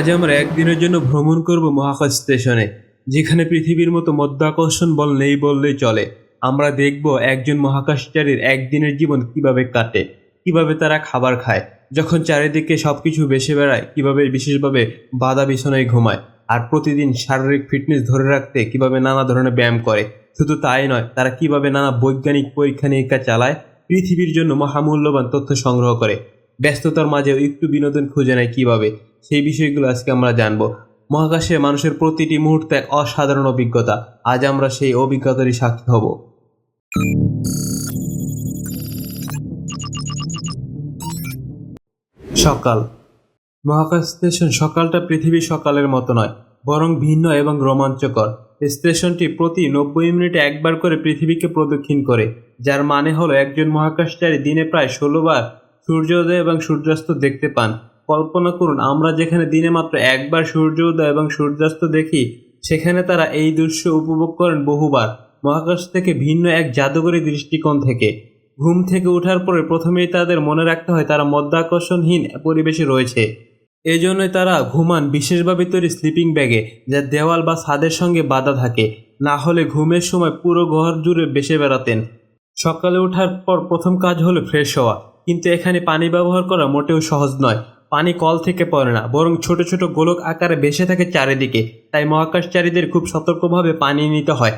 আজ আমরা একদিনের জন্য ভ্রমণ করব মহাকাশ স্টেশনে, যেখানে পৃথিবীর মতো মধ্যাকর্ষণ বল নেই বললেই চলে। আমরা দেখব একজন মহাকাশচারীর একদিনের জীবন কীভাবে কাটে, কীভাবে তারা খাবার খায়, যখন চারিদিকে সবকিছু বেসে বেড়ায়, কীভাবে বিশেষভাবে বাধা বিছানায় ঘুমায়, আর প্রতিদিন শারীরিক ফিটনেস ধরে রাখতে কীভাবে নানা ধরনের ব্যায়াম করে। শুধু তাই নয়, তারা কীভাবে নানা বৈজ্ঞানিক পরীক্ষা নিরীক্ষা চালায়, পৃথিবীর জন্য মহামূল্যবান তথ্য সংগ্রহ করে। ব্যস্ততার মাঝেও একটু বিনোদন খুঁজে নেয় কীভাবে সেই বিষয়গুলো আজকে আমরা জানব। মহাকাশে মানুষের প্রতিটি মুহূর্তে এক অসাধারণ অভিজ্ঞতা। আজ আমরা সেই অভিজ্ঞতারই সাক্ষী হব। সকাল। মহাকাশ স্টেশন সকালটা পৃথিবীর সকালের মতো নয়, বরং ভিন্ন এবং রোমাঞ্চকর। স্টেশনটি প্রতি নব্বই মিনিটে একবার করে পৃথিবীকে প্রদক্ষিণ করে, যার মানে হলো একজন মহাকাশচারী দিনে প্রায় ষোলো বার সূর্যোদয় এবং সূর্যাস্ত দেখতে পান। কল্পনা করুন, আমরা যেখানে দিনে মাত্র একবার সূর্যোদয় এবং সূর্যাস্ত দেখি, সেখানে তারা এই দৃশ্য উপভোগ করেন বহুবার। মহাকাশ থেকে ভিন্ন এক জাদুকরী দৃষ্টিকোণ থেকে। ঘুম থেকে ওঠার পরে প্রথমেই তাদের মনে রাখতে হয় তারা মধ্যাকর্ষণহীন পরিবেশে রয়েছে। এজন্যই তারা ঘুমান বিশেষভাবে তৈরি স্লিপিং ব্যাগে যা দেওয়াল বা ছাদের সঙ্গে বাঁধা থাকে। না হলে ঘুমের সময় পুরো ঘর জুড়ে বেসে বেড়াতেন। সকালে ওঠার পর প্রথম কাজ হলো ফ্রেশ হওয়া। কিন্তু এখানে পানি ব্যবহার করা মোটেও সহজ নয়। পানি কল থেকে পড়ে না, বরং ছোট ছোট গোলক আকারে ভেসে থাকে চারিদিকে। তাই মহাকাশচারীদের খুব সতর্কভাবে পানি নিতে হয়।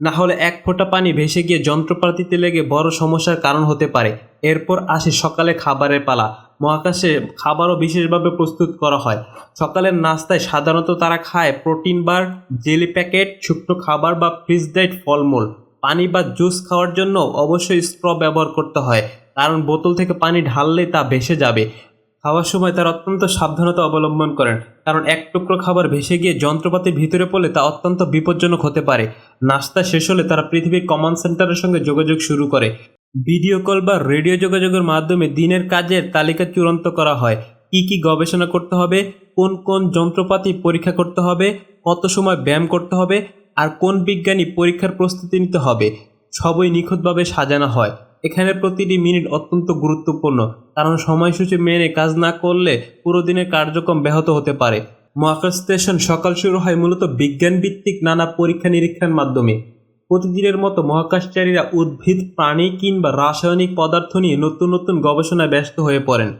না হলে এক ফোঁটা পানি ভেসে গিয়ে যন্ত্রপাতিতে লেগে বড় সমস্যার কারণ হতে পারে। এরপর আসে সকালে খাবারের পালা। মহাকাশে খাবারও বিশেষভাবে প্রস্তুত করা হয়। সকালের নাস্তায় সাধারণত তারা খায় প্রোটিন বার, জেলি প্যাকেট, শুকনো খাবার বা ফ্রিজ ডাইট ফলমূল। পানি বা জুস খাওয়ার জন্য অবশ্যই স্ট্র ব্যবহার করতে হয়, কারণ বোতল থেকে পানি ঢাললেই তা ভেসে যাবে। খাওয়ার সময় তারা অত্যন্ত সাবধানতা অবলম্বন করেন, কারণ এক টুকরো খাবার ভেসে গিয়ে যন্ত্রপাতির ভিতরে পড়লে তা অত্যন্ত বিপজ্জনক হতে পারে। নাস্তা শেষ হলে তারা পৃথিবীর কমান্ড সেন্টারের সঙ্গে যোগাযোগ শুরু করে। ভিডিও কল বা রেডিও যোগাযোগের মাধ্যমে দিনের কাজের তালিকা চূড়ান্ত করা হয়। কি কি গবেষণা করতে হবে? কোন কোন যন্ত্রপাতি পরীক্ষা করতে হবে? কত সময় ব্যায়াম করতে হবে? আর কোন বিজ্ঞানী পরীক্ষার প্রস্তুতি নিতে হবে? সবই নিখুঁতভাবে সাজানো হয়। এখানে প্রতিটি মিনিট অত্যন্ত গুরুত্বপূর্ণ, কারণ সময়সূচি মেনে কাজ না করলে পুরো দিনের কার্যক্রম ব্যাহত হতে পারে। মহাকাশ স্টেশন সকাল শুরু হয় মূলত বিজ্ঞান ভিত্তিক নানা পরীক্ষা নিরীক্ষার মাধ্যমে। প্রতিদিনের মতো মহাকাশচারীরা উদ্ভিদ, প্রাণী কিংবা রাসায়নিক পদার্থ নিয়ে নতুন নতুন গবেষণায় ব্যস্ত হয়ে পড়েন।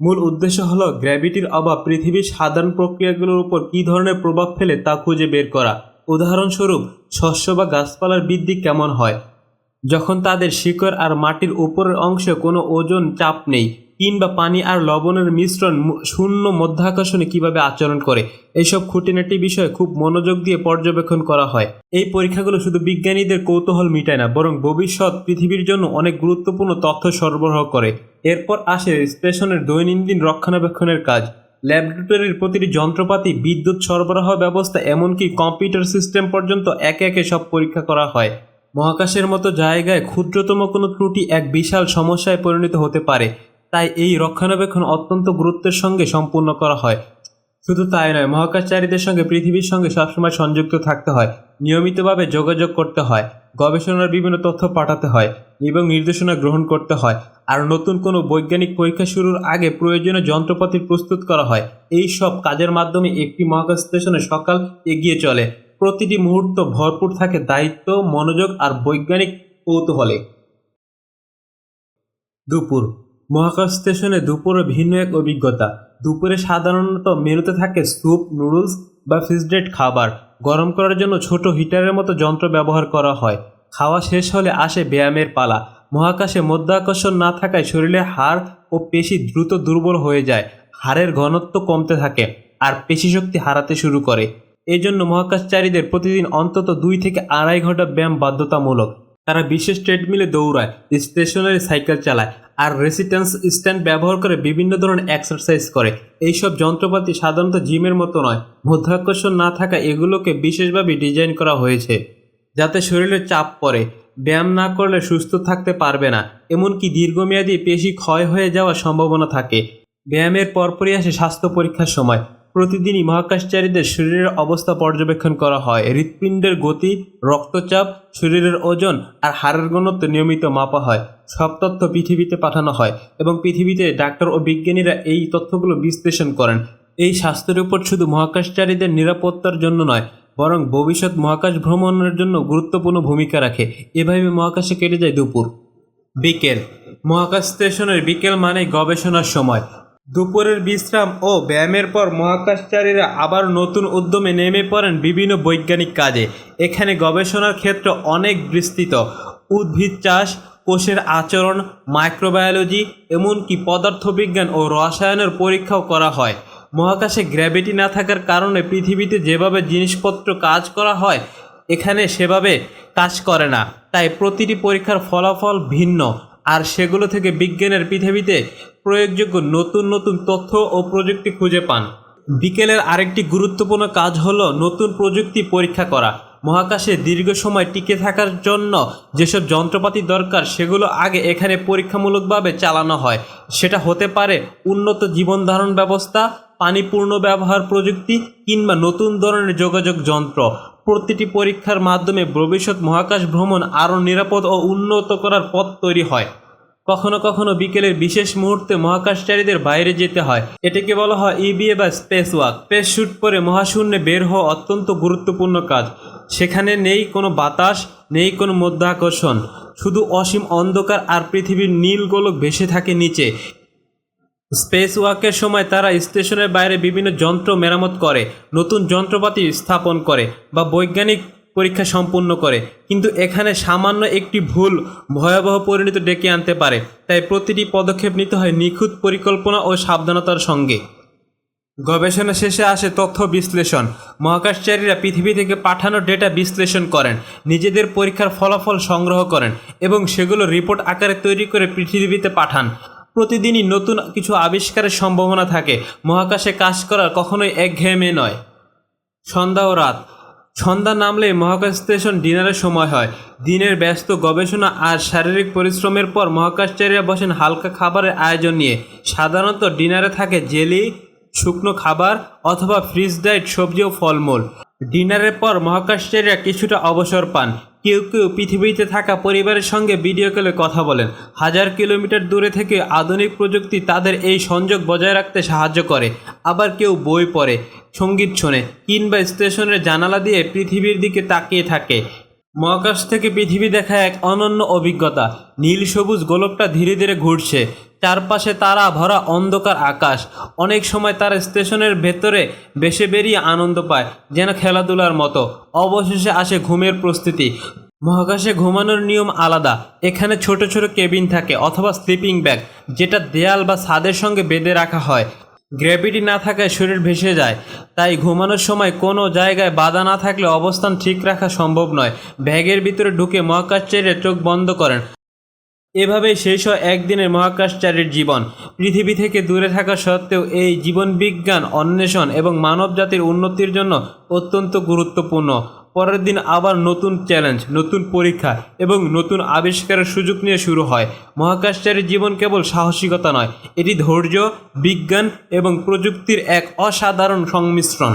মূল উদ্দেশ্য হলো গ্র্যাভিটির অভাব, পৃথিবীর সাধারণ প্রক্রিয়াগুলোর উপর কী ধরনের প্রভাব ফেলে তা খুঁজে বের করা। উদাহরণস্বরূপ, শস্য বা গাছপালার বৃদ্ধি কেমন হয়? যখন তাদের শিকড় আর মাটির উপরের অংশে কোনো ওজন চাপ নেই, কিংবা পানি আর লবণের মিশ্রণ শূন্য মধ্যাকর্ষণে কীভাবে আচরণ করে এইসব খুঁটিনাটি বিষয়ে খুব মনোযোগ দিয়ে পর্যবেক্ষণ করা হয়। এই পরীক্ষাগুলো শুধু বিজ্ঞানীদের কৌতূহল মিটায় না, বরং ভবিষ্যৎ পৃথিবীর জন্য অনেক গুরুত্বপূর্ণ তথ্য সরবরাহ করে। এরপর আসে স্টেশনের দৈনন্দিন রক্ষণাবেক্ষণের কাজ। ল্যাবরেটরির প্রতিটি যন্ত্রপাতি, বিদ্যুৎ সরবরাহ ব্যবস্থা, এমনকি কম্পিউটার সিস্টেম পর্যন্ত একে একে সব পরীক্ষা করা হয়। মহাকাশের মতো জায়গায় ক্ষুদ্রতম কোনো ত্রুটি এক বিশাল সমস্যায় পরিণত হতে পারে। তাই এই রক্ষণাবেক্ষণ অত্যন্ত গুরুত্বের সঙ্গে সম্পূর্ণ করা হয়। শুধু তাই নয়, মহাকাশচারীদের সঙ্গে পৃথিবীর সঙ্গে সবসময় সংযুক্ত থাকতে হয়, নিয়মিতভাবে যোগাযোগ করতে হয়, গবেষণার বিভিন্ন তথ্য পাঠাতে হয় এবং নির্দেশনা গ্রহণ করতে হয়। আর নতুন কোনো বৈজ্ঞানিক পরীক্ষা শুরুর আগে প্রয়োজনীয় যন্ত্রপাতি প্রস্তুত করা হয়। এই সব কাজের মাধ্যমে একটি মহাকাশ স্টেশনে সকাল এগিয়ে চলে। প্রতিটি মুহূর্ত ভরপুর থাকে দায়িত্ব, মনোযোগ আর বৈজ্ঞানিক কৌতূহলে। দুপুর। মহাকাশ স্টেশনে দুপুরে ভিন্ন এক অভিজ্ঞতা। দুপুরে সাধারণত মেনুতে থাকে স্যুপ, নুডলস বা ফিজডেড খাবার। গরম করার জন্য ছোট হিটারের মতো যন্ত্র ব্যবহার করা হয়। খাওয়া শেষ হলে আসে ব্যায়ামের পালা। মহাকাশে মধ্যাকর্ষণ না থাকায় শরীরে হাড় ও পেশি দ্রুত দুর্বল হয়ে যায়। হাড়ের ঘনত্ব কমতে থাকে আর পেশিশক্তি হারাতে শুরু করে। এই জন্য মহাকাশচারীদের প্রতিদিন অন্তত দুই থেকে আড়াই ঘণ্টা ব্যায়াম বাধ্যতামূলক। তারা বিশেষ ট্রেডমিলে দৌড়ায়, স্টেশনারি সাইকেল চালায় আর রেসিস্ট্যান্স স্ট্যান্ড ব্যবহার করে বিভিন্ন ধরনের এক্সারসাইজ করে। এইসব যন্ত্রপাতি সাধারণত জিমের মতো নয়। মধ্যাকর্ষণ না থাকা এগুলোকে বিশেষভাবে ডিজাইন করা হয়েছে, যাতে শরীরে চাপ পড়ে। ব্যায়াম না করলে সুস্থ থাকতে পারবে না, এমনকি দীর্ঘমেয়াদী পেশি ক্ষয় হয়ে যাওয়ার সম্ভাবনা থাকে। ব্যায়ামের পরপরই আসে স্বাস্থ্য পরীক্ষার সময়। প্রতিদিনই মহাকাশচারীদের শরীরের অবস্থা পর্যবেক্ষণ করা হয়। হৃৎপিণ্ডের গতি, রক্তচাপ, শরীরের ওজন আর হাড়ের ঘনত্ব নিয়মিত মাপা হয়। সব তথ্য পৃথিবীতে পাঠানো হয় এবং পৃথিবীতে ডাক্তার ও বিজ্ঞানীরা এই তথ্যগুলো বিশ্লেষণ করেন। এই স্বাস্থ্যের উপর শুধু মহাকাশচারীদের নিরাপত্তার জন্য নয়, বরং ভবিষ্যৎ মহাকাশ ভ্রমণের জন্য গুরুত্বপূর্ণ ভূমিকা রাখে। এভাবে মহাকাশে কেটে যায় দুপুর। বিকেল। মহাকাশ স্টেশনের বিকেল মানে গবেষণার সময়। দুপুরের বিশ্রাম ও ব্যায়ামের পর মহাকাশচারীরা আবার নতুন উদ্যমে নেমে পড়েন বিভিন্ন বৈজ্ঞানিক কাজে। এখানে গবেষণার ক্ষেত্র অনেক বিস্তৃত। উদ্ভিদ চাষ, কোষের আচরণ, মাইক্রোবায়োলজি, এমনকি পদার্থবিজ্ঞান ও রসায়নের পরীক্ষাও করা হয়। মহাকাশে গ্র্যাভিটি না থাকার কারণে পৃথিবীতে যেভাবে জিনিসপত্র কাজ করা হয়, এখানে সেভাবে কাজ করে না। তাই প্রতিটি পরীক্ষার ফলাফল ভিন্ন। আর সেগুলো থেকে বিজ্ঞানের পৃথিবীতে প্রয়োগযোগ্য নতুন নতুন তথ্য ও প্রযুক্তি খুঁজে পান। বিকেলের আরেকটি গুরুত্বপূর্ণ কাজ হলো নতুন প্রযুক্তি পরীক্ষা করা। মহাকাশে দীর্ঘ সময় টিকে থাকার জন্য যেসব যন্ত্রপাতি দরকার, সেগুলো আগে এখানে পরীক্ষামূলকভাবে চালানো হয়। সেটা হতে পারে উন্নত জীবন ধারণ ব্যবস্থা, পানিপূর্ণ ব্যবহার প্রযুক্তি কিংবা নতুন ধরনের যোগাযোগ যন্ত্র। প্রতিটি পরীক্ষার মাধ্যমে ভবিষ্যৎ মহাকাশ ভ্রমণ আরও নিরাপদ ও উন্নত করার পথ তৈরি হয়। কখনো কখনো বিকেলের বিশেষ মুহূর্তে মহাকাশচারীদের বাইরে যেতে হয়। এটাকে বলা হয় ইবিএ বা স্পেস ওয়াক স্পেস শ্যুট পরে মহাশূন্যে বের হওয়া অত্যন্ত গুরুত্বপূর্ণ কাজ। সেখানে নেই কোনো বাতাস, নেই কোনো মধ্যাকর্ষণ। শুধু অসীম অন্ধকার আর পৃথিবীর নীল গোলক ভেসে থাকে নিচে। স্পেস ওয়াকের সময় তারা স্টেশনের বাইরে বিভিন্ন যন্ত্র মেরামত করে, নতুন যন্ত্রপাতি স্থাপন করে বা বৈজ্ঞানিক পরীক্ষা সম্পূর্ণ করে, কিন্তু এখানে সামান্য একটি ভুল ভয়াবহ পরিণতি ডেকে আনতে পারে। তাই প্রতিটি পদক্ষেপ নিতে হয় নিখুঁত পরিকল্পনা ও সাবধানতার সঙ্গে। গবেষণা শেষে আসে তথ্য বিশ্লেষণ। মহাকাশচারীরা পৃথিবী থেকে পাঠানো ডেটা বিশ্লেষণ করেন, নিজেদের পরীক্ষার ফলাফল সংগ্রহ করেন এবং সেগুলো রিপোর্ট আকারে তৈরি করে পৃথিবীতে পাঠান। প্রতিদিনই নতুন কিছু আবিষ্কারের সম্ভাবনা থাকে। মহাকাশে কাজ করার কখনোই একঘেয়েমে নয়। সন্ধ্যা ও রাত। সন্ধ্যা নামলে মহাকাশ স্টেশন ডিনারের সময় হয়। দিনের ব্যস্ত গবেষণা আর শারীরিক পরিশ্রমের পর মহাকাশচারীরা বসেন হালকা খাবারের আয়োজন নিয়ে। সাধারণত ডিনারে থাকে জেলি, শুকনো খাবার অথবা ফ্রিজ ডাইট সবজি ও ফলমূল। ডিনারের পর মহাকাশচারীরা কিছুটা অবসর পান। কেউ কেউ পৃথিবীতে থাকা পরিবারের সঙ্গে ভিডিও কলে কথা বলেন। হাজার কিলোমিটার দূরে থেকে আধুনিক প্রযুক্তি তাদের এই সংযোগ বজায় রাখতে সাহায্য করে। আবার কেউ বই পড়ে, সংগীত শোনে কিংবা স্টেশনের জানালা দিয়ে পৃথিবীর দিকে তাকিয়ে থাকে। মহাকাশ থেকে পৃথিবী দেখা এক অনন্য অভিজ্ঞতা। নীল সবুজ গোলকটা ধীরে ধীরে ঘুরছে। চারপাশে তারা ভরা অন্ধকার আকাশ। অনেক সময় তারা স্টেশনের ভেতরে বেশে বেরিয়ে আনন্দ পায়, যেন খেলাধুলার মতো। অবশেষে আসে ঘুমের প্রস্তুতি। মহাকাশে ঘুমানোর নিয়ম আলাদা। এখানে ছোট ছোট কেবিন থাকে অথবা স্লিপিং ব্যাগ যেটা দেয়াল বা ছাদের সঙ্গে বেঁধে রাখা হয়। গ্র্যাভিটি না থাকায় শরীর ভেসে যায়। তাই ঘুমানোর সময় কোনো জায়গায় বাধা না থাকলে অবস্থান ঠিক রাখা সম্ভব নয়। ব্যাগের ভিতরে ঢুকে মহাকাশ মহাকাশচারীরা চোখ বন্ধ করেন। এভাবেই শেষ হয় একদিনের মহাকাশচারীর জীবন। পৃথিবী থেকে দূরে থাকা সত্ত্বেও এই জীবন বিজ্ঞান অন্বেষণ এবং মানবজাতির উন্নতির জন্য অত্যন্ত গুরুত্বপূর্ণ। পরের দিন আবার নতুন চ্যালেঞ্জ, নতুন পরীক্ষা এবং নতুন আবিষ্কারের সুযোগ নিয়ে শুরু হয়। মহাকাশচারীর জীবন কেবল সাহসিকতা নয়, এটি ধৈর্য, বিজ্ঞান এবং প্রযুক্তির এক অসাধারণ সংমিশ্রণ।